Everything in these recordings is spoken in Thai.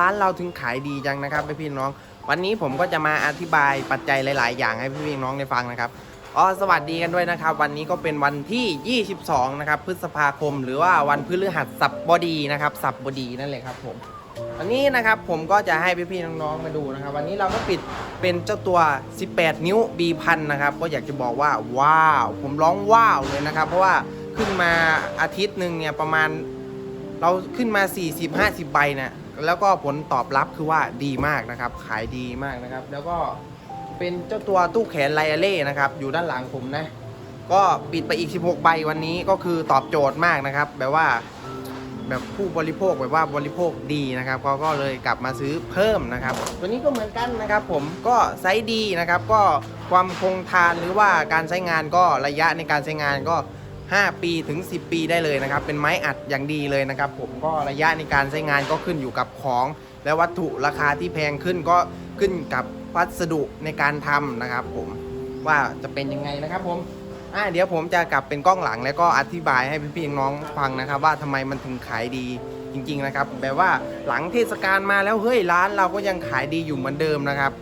ร้านเราถึงขายดีจังนะครับพี่ๆน้อง วันนี้ผมก็จะมาอธิบายปัจจัยหลาย ๆ อย่างให้พี่ๆน้องได้ฟังนะครับอ๋อสวัสดีกันด้วยนะครับ วันนี้ก็เป็นวันที่ 22 นะครับ พฤษภาคม หรือว่าวันพฤหัสบดีนะครับสับบดีนั่นเลยครับผมวันนี้นะครับผมก็จะให้พี่ๆน้องๆมาดูนะครับ วันนี้เราก็ปิดเป็นเจ้าตัว 18 นิ้ว B พันนะครับ ก็อยากจะบอกว่าว้าว ผมร้องว้าวเลยนะครับ เพราะว่าขึ้นมาอาทิตย์หนึ่งเนี่ยประมาณเราขึ้นมา 40-50 ใบนะ แล้วก็ผลตอบรับคือว่าดีมากนะครับ ขายดีมากนะครับ แล้วก็เป็นเจ้าตัวตู้แขนไลอาเล่นะครับ อยู่ด้านหลังผมนะ ก็ปิดไปอีก 16 ใบวันนี้ก็คือตอบโจทย์มากนะครับ แบบว่าแบบผู้บริโภคแบบว่าบริโภคดีนะครับเขาก็เลยกลับมาซื้อเพิ่มนะครับ ตัวนี้ก็เหมือนกันนะครับ ผมก็ไซส์ดีนะครับ ก็ความคงทานหรือว่าการใช้งานก็ระยะในการใช้งานก็ 5 ปีถึง 10 ปีได้เลยนะครับ เป็นไม้อัดอย่างดีเลยนะครับผมก็ระยะในการใช้งานก็ขึ้นอยู่กับของ และวัตถุราคาที่แพงขึ้นก็ขึ้นกับวัสดุในการทำนะครับ ผมว่าจะเป็นยังไงนะครับ ผมอ่าเดี๋ยวผมจะกลับเป็นกล้องหลังแล้วก็อธิบายให้พี่ๆน้องฟังนะครับ ว่าทำไมมันถึงขายดีจริง ๆ นะครับแบบว่าหลังเทศกาลมาแล้วเฮ้ยร้านเราก็ยังขายดีอยู่เหมือนเดิมนะครับ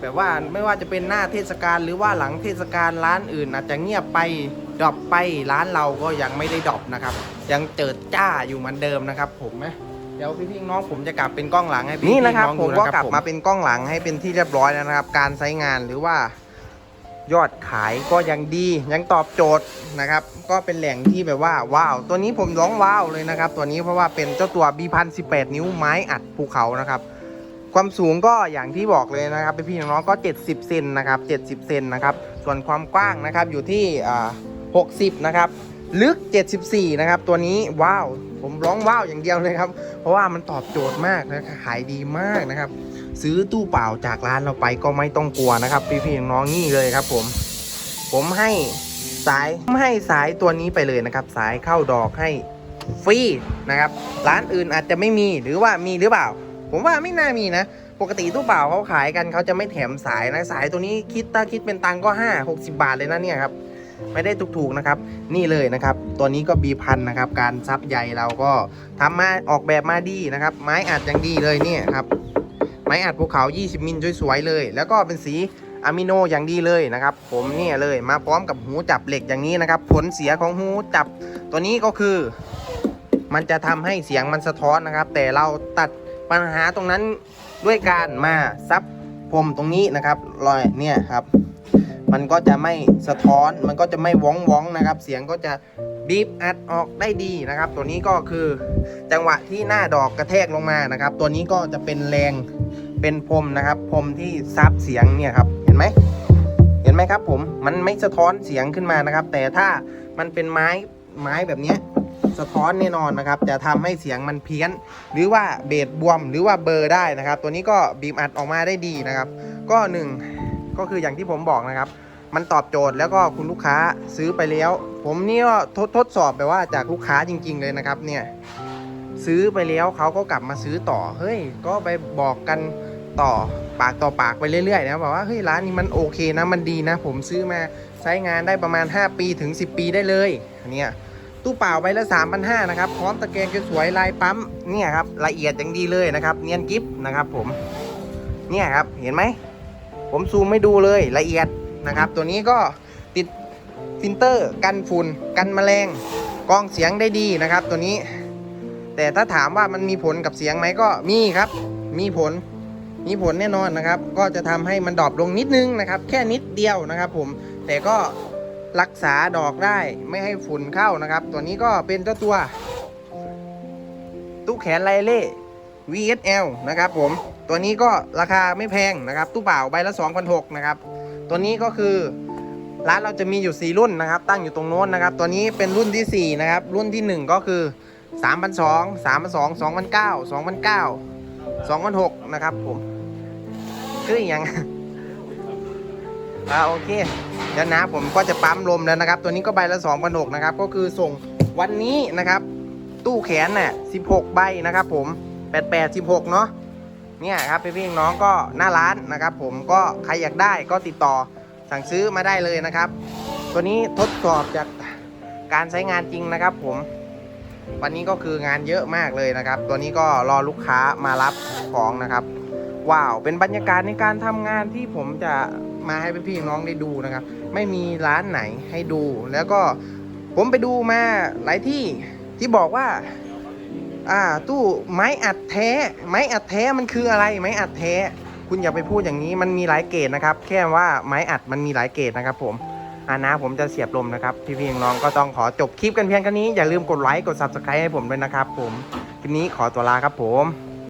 แบบว่าไม่ว่าจะเป็นหน้าเทศกาลหรือว่าหลังเทศกาลร้านอื่น อาจจะเงียบไปดรอปไปร้านเราก็ยังไม่ได้ดรอปนะครับ ยังเจิดจ้าอยู่เหมือนเดิมนะครับ ผมนะเดี๋ยวพี่ๆน้องผมจะกลับเป็นกล้องหลังให้พี่ๆนี่นะครับองผดูมนะก็ครับกลับผมมาเป็นกล้องหลังให้เป็นที่เรียบร้อยแล้วนะครับ การใช้งานหรือว่ายอดขายก็ยังดียังตอบโจทย์นะครับ ก็เป็นแหล่งที่แบบว่าว้าว ตัวนี้ผมร้องว้าวเลยนะครับ ตัวนี้เพราะว่าเป็นเจ้าตัว B พันสินิ้วไม้อัดภูเขานะครับ ความสูงก็อย่างที่บอกเลยนะครับพี่ๆน้องๆก็ 70เซนนะครับ 70เซนนะครับ ส่วนความกว้างนะครับอยู่ที่60นะครับ ลึก 74นะครับ ตัวนี้ว้าวผมร้องว้าวอย่างเดียวเลยครับ เพราะว่ามันตอบโจทย์มากนะขายดีมากนะครับ ซื้อตู้เปล่าจากร้านเราไปก็ไม่ต้องกลัวนะครับ พี่ๆน้องๆนี่เลยครับ ผม ผมให้สายผมให้สายตัวนี้ไปเลยนะครับ สายเข้าดอกให้ฟรีนะครับ ร้านอื่นอาจจะไม่มีหรือว่ามีหรือเปล่า ผมว่าไม่น่ามีนะ ปกติตู้เปล่าเขาขายกันเขาจะไม่แถมสายนะสายตัวนี้คิดถ้าคิดเป็นตังก็5 60 บาทเลยนะเนี่ยครับไม่ได้ถูกๆนะครับ นี่เลยนะครับ ตัวนี้ก็บีพันนะครับ การซับใยเราก็ทำมาออกแบบมาดีนะครับ ไม้อัดอย่างดีเลยเนี่ยครับ ไม้อัดภูเขา 20 มิลสวยๆเลย แล้วก็เป็นสีอะมิโนอย่างดีเลยนะครับ ผมเนี่ยเลยมาพร้อมกับหูจับเหล็กอย่างนี้นะครับ ผลเสียของหูจับตัวนี้ก็คือ มันจะทำให้เสียงมันสะท้อนนะครับ แต่เราตัด ปัญหาตรงนั้นด้วยการมาซับพรมตรงนี้นะครับรอยเนี่ยครับ มันก็จะไม่สะท้อนมันก็จะไม่ว้องว้องนะครับ เสียงก็จะบีบอัดออกได้ดีนะครับ ตัวนี้ก็คือจังหวะที่หน้าดอกกระแทกลงมานะครับ ตัวนี้ก็จะเป็นแรงเป็นพรมนะครับพรมที่ซับเสียงเนี่ยครับเห็นไหมเห็นไหมครับผมมันไม่สะท้อนเสียงขึ้นมานะครับ แต่ถ้ามันเป็นไม้ไม้แบบนี้ สะท้อนแน่นอนนะครับ จะทำให้เสียงมันเพี้ยน หรือว่าเบสบวมหรือว่าเบอร์ได้นะครับ ตัวนี้ก็บีมอัดออกมาได้ดีนะครับ ก็หนึ่งก็คืออย่างที่ผมบอกนะครับ มันตอบโจทย์แล้วก็คุณลูกค้าซื้อไปแล้ว ผมนี่ก็ทดทดสอบแบบว่าจากลูกค้าจริง ๆ เลยนะครับ เนี่ยซื้อไปแล้วเขาก็กลับมาซื้อต่อเฮ้ยก็ไปบอกกันต่อปากต่อปากไปเรื่อยๆนะบอกว่าเฮ้ยร้านนี้มันโอเคนะมันดีนะ ผมซื้อมาใช้งานได้ประมาณ 5 ปีถึง 10 ปีได้เลยอันเนี้ย ตู้เปล่าใบละ3,500นะครับ พร้อมตะแกรงสวยลายปั๊ม เนี่ยครับ ละเอียดอย่างดีเลยนะครับ เนียนกิฟนะครับผม เนี่ยครับ เห็นไหม ผมซูมไม่ดูเลย ละเอียดนะครับ ตัวนี้ก็ติดฟิลเตอร์ กันฝุ่น กันแมลงกรองเสียงได้ดีนะครับ ตัวนี้ แต่ถ้าถามว่ามันมีผลกับเสียงไหมก็มีครับ มีผล มีผลแน่นอนนะครับ ก็จะทำให้มันดรอปลงนิดนึงนะครับ แค่นิดเดียวนะครับ ผม แต่ก็ รักษาดอกได้ไม่ให้ฝุ่นเข้านะครับ ตัวนี้ก็เป็นเจ้าตัว ตู้แขนไลเล่ VSL นะครับผมตัวนี้ก็ราคาไม่แพงนะครับ ตู้เปล่าใบละ2,600นะครับ ตัวนี้ก็คือร้านเราจะมีอยู่ 4 รุ่นนะครับ ตั้งอยู่ตรงโน้นนะครับ ตัวนี้เป็นรุ่นทีสี่4 นะครับ รุ่นที่ 1 ก็คือ3,200 3,200 2,900 2,900 2,600นะครับผม คืออย่างอ่าโอเค เดี๋ยวนะผมก็จะปั๊มลมแล้วนะครับ ตัวนี้ก็ใบละ2,600นะครับ ก็คือส่งวันนี้นะครับ ตู้แขนน่ะ16ใบนะครับ ผม88 16เนาะเนี่ยครับพี่พี่น้องก็หน้าร้านนะครับ ผมก็ใครอยากได้ก็ติดต่อสั่งซื้อมาได้เลยนะครับ ตัวนี้ทดสอบจากการใช้งานจริงนะครับ ผม วันนี้ก็คืองานเยอะมากเลยนะครับ ตัวนี้ก็รอลูกค้ามารับของนะครับ ว้าวเป็นบรรยากาศในการทำงานที่ผมจะมาให้พี่ๆน้องได้ดูนะครับ ไม่มีร้านไหนให้ดู แล้วก็ผมไปดูมาหลายที่ที่บอกว่า อ่า ตู้ไม้อัดแท้ ไม้อัดแท้มันคืออะไร ไม้อัดแท้ คุณอย่าไปพูดอย่างนี้มันมีหลายเกรดนะครับ แค่ว่าไม้อัดมันมีหลายเกรดนะครับ ผมอานะผมจะเสียบลมนะครับ พี่ๆน้องๆก็ต้องขอจบคลิปกันเพียงแค่นี้อย่าลืมกดไลค์กด subscribe ให้ผมด้วยนะครับ ผมคลิปนี้ขอตัวลาครับผม